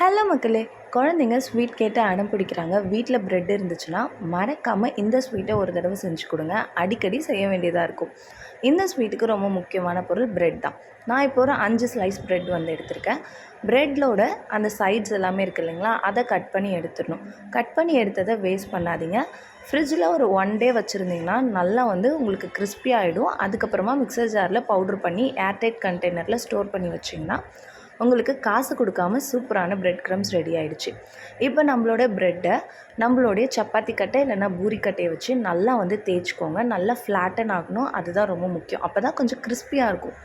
Hello மக்களே குழந்தைங்க sweet கேட்டு அடம் பிடிக்கிறாங்க. வீட்டில் ப்ரெட் இருந்துச்சுன்னா மறக்காமல் இந்த ஸ்வீட்டை ஒரு தடவை செஞ்சு கொடுங்க. அடிக்கடி செய்ய வேண்டியதாக இருக்கும். இந்த ஸ்வீட்டுக்கு ரொம்ப முக்கியமான பொருள் ப்ரெட் தான். நான் இப்போ ஒரு அஞ்சு ஸ்லைஸ் ப்ரெட் வந்து எடுத்திருக்கேன். ப்ரெட்டோட அந்த சைட்ஸ் எல்லாமே இருக்குது இல்லைங்களா அதை கட் பண்ணி எடுத்துடணும். கட் பண்ணி எடுத்ததை வேஸ்ட் பண்ணாதீங்க. ஃப்ரிட்ஜில் ஒரு ஒன் டே வச்சுருந்தீங்கன்னா நல்லா வந்து உங்களுக்கு கிறிஸ்பி ஆகிடும் அதுக்கப்புறமா மிக்சர் ஜாரில் பவுட்ரு பண்ணி ஏர்டைட் கண்டெய்னரில் ஸ்டோர் பண்ணி வச்சிங்கன்னா உங்களுக்கு காசு கொடுக்காம சூப்பரான பிரெட் க்ரம்ஸ் ரெடி ஆகிடுச்சு இப்போ நம்மளோட ப்ரெட்டை நம்மளுடைய சப்பாத்தி கட்டை இல்லைன்னா பூரி கட்டையை வச்சு நல்லா வந்து தேய்ச்சிக்கோங்க. நல்லா ஃப்ளாட்டன் ஆகணும். அதுதான் ரொம்ப முக்கியம். அப்போ தான் கொஞ்சம் கிறிஸ்பியாக இருக்கும்.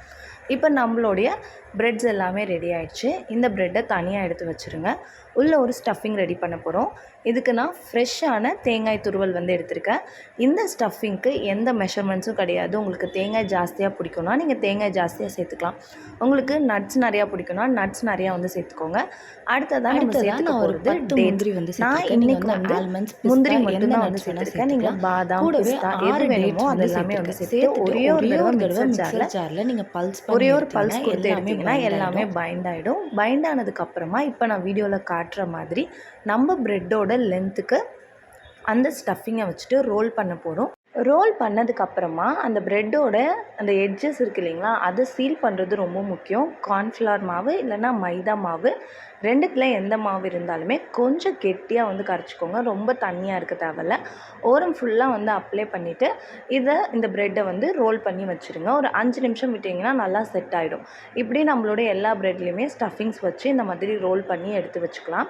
இப்போ நம்மளுடைய ப்ரெட்ஸ் எல்லாமே ரெடி ஆயிடுச்சு. இந்த ப்ரெட்டை தனியாக எடுத்து வச்சுருங்க. உள்ளே ஒரு ஸ்டஃபிங் ரெடி பண்ண போகிறோம் இதுக்கு நான் ஃப்ரெஷ்ஷான தேங்காய் துருவல் வந்து எடுத்திருக்கேன். இந்த ஸ்டஃபிங்க்கு எந்த மெஷர்மெண்ட்ஸும் கிடையாது. உங்களுக்கு தேங்காய் ஜாஸ்தியாக பிடிக்கும்னா நீங்கள் தேங்காய் ஜாஸ்தியாக சேர்த்துக்கலாம். உங்களுக்கு நட்ஸ் நிறையா பிடிக்கும்னா நட்ஸ் நிறையா வந்து சேர்த்துக்கோங்க. அடுத்ததாக நம்ம சேர்த்துக்க போகிறது. முந்திரி வந்து நான் இன்னைக்கு வந்து pista, முந்திரி மட்டும் தான் வந்து சேர்த்துருக்கேன். நீங்கள். பாதாம் பிஸ்தா எது வேணுமோ அது எல்லாமே வந்து. சேர்த்து ஒரே ஒரு தடவை மிக்சர் ஜாரில் ஜார்ல நீங்க பல்ஸ் ஒரே ஒரு பல்ஸ் கொடுத்து எல்லாமே எடுத்தீங்கன்னா bind எல்லாமே. பைண்ட் ஆகிடும் பைண்ட் ஆனதுக்கப்புறமா இப்போ நான் வீடியோவில் காட்டுற மாதிரி நம்ம ப்ரெட்டோட லென்த்துக்கு அந்த ஸ்டஃபிங்கை வச்சுட்டு ரோல் பண்ண போகிறோம் ரோல் பண்ணதுக்கப்புறமா அந்த ப்ரெட்டோட அந்த எட்ஜஸ் இருக்கு இல்லைங்களா அதை சீல் பண்ணுறது ரொம்ப முக்கியம். கார்ன்ஃப்ளவர் மாவு இல்லைன்னா மைதா மாவு ரெண்டுத்தில் எந்த மாவு இருந்தாலுமே கொஞ்சம் கெட்டியாக வந்து கரைச்சிக்கோங்க. ரொம்ப தண்ணியாக இருக்க தேவையில்ல. ஓரம் ஃபுல்லாக வந்து அப்ளை பண்ணிவிட்டு இதை இந்த ப்ரெட்டை வந்து ரோல் பண்ணி வச்சுருங்க. ஒரு அஞ்சு நிமிஷம் விட்டிங்கன்னா நல்லா செட் ஆகிடும் இப்படி நம்மளோட எல்லா ப்ரெட்லேயுமே ஸ்டஃபிங்ஸ் வச்சு இந்த மாதிரி ரோல் பண்ணி எடுத்து வச்சுக்கலாம்.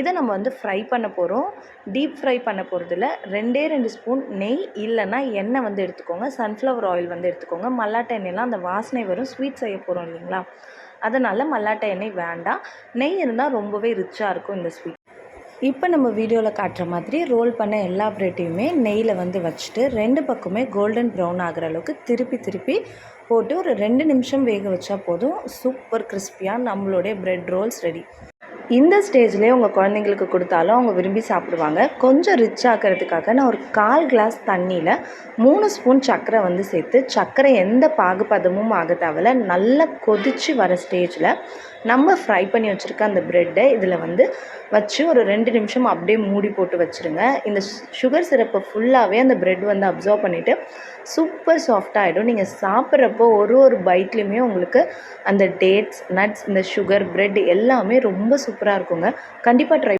இதை நம்ம வந்து ஃப்ரை பண்ண போகிறோம் டீப் ஃப்ரை பண்ண போகிறதுல ரெண்டே ரெண்டு ஸ்பூன் நெய் இல்லைன்னா எண்ணெய் வந்து எடுத்துக்கோங்க. சன்ஃப்ளவர் ஆயில் வந்து எடுத்துக்கோங்க. மல்லாட்டை எண்ணெய்லாம் அந்த வாசனை வரும். ஸ்வீட் செய்ய போகிறோம் இல்லைங்களா? அதனால் மல்லாட்டை எண்ணெய் வேண்டாம். நெய் இருந்தால் ரொம்பவே ரிச்சாக இருக்கும் இந்த ஸ்வீட் இப்போ நம்ம வீடியோவில் காட்டுற மாதிரி ரோல் பண்ண எல்லா ப்ரெட்டையுமே நெய்யில் வந்து வச்சுட்டு ரெண்டு பக்கமே கோல்டன் ப்ரௌன் ஆகிற அளவுக்கு திருப்பி திருப்பி போட்டு ஒரு ரெண்டு நிமிஷம் வேக வச்சா போதும். சூப்பர் கிறிஸ்பியாக நம்மளுடைய ப்ரெட் ரோல்ஸ் ரெடி இந்த ஸ்டேஜ்லேயே உங்கள் குழந்தைங்களுக்கு கொடுத்தாலும் அவங்க விரும்பி சாப்பிடுவாங்க. கொஞ்சம் ரிச் ஆக்கிறதுக்காக நான் ஒரு கால் கிளாஸ் தண்ணியில் மூணு ஸ்பூன் சர்க்கரை வந்து சேர்த்து சர்க்கரை எந்த பாகுபதமும் ஆக தேவையில்ல. நல்லா கொதித்து வர ஸ்டேஜில் நம்ம ஃப்ரை பண்ணி வச்சுருக்க அந்த ப்ரெட்டை இதில் வந்து வச்சு ஒரு ரெண்டு நிமிஷம் அப்படியே மூடி போட்டு வச்சுருங்க. இந்த சுகர் சிரப்பை ஃபுல்லாகவே அந்த ப்ரெட் வந்து அப்சர்வ் பண்ணிவிட்டு சூப்பர் சாஃப்டாகிடும் நீங்கள் சாப்பிட்றப்போ ஒரு ஒரு பைட்லேயுமே உங்களுக்கு அந்த டேட்ஸ் நட்ஸ் இந்த சுகர் ப்ரெட் எல்லாமே ரொம்ப சூப்பராக இருக்குங்க. கண்டிப்பாக ட்ரை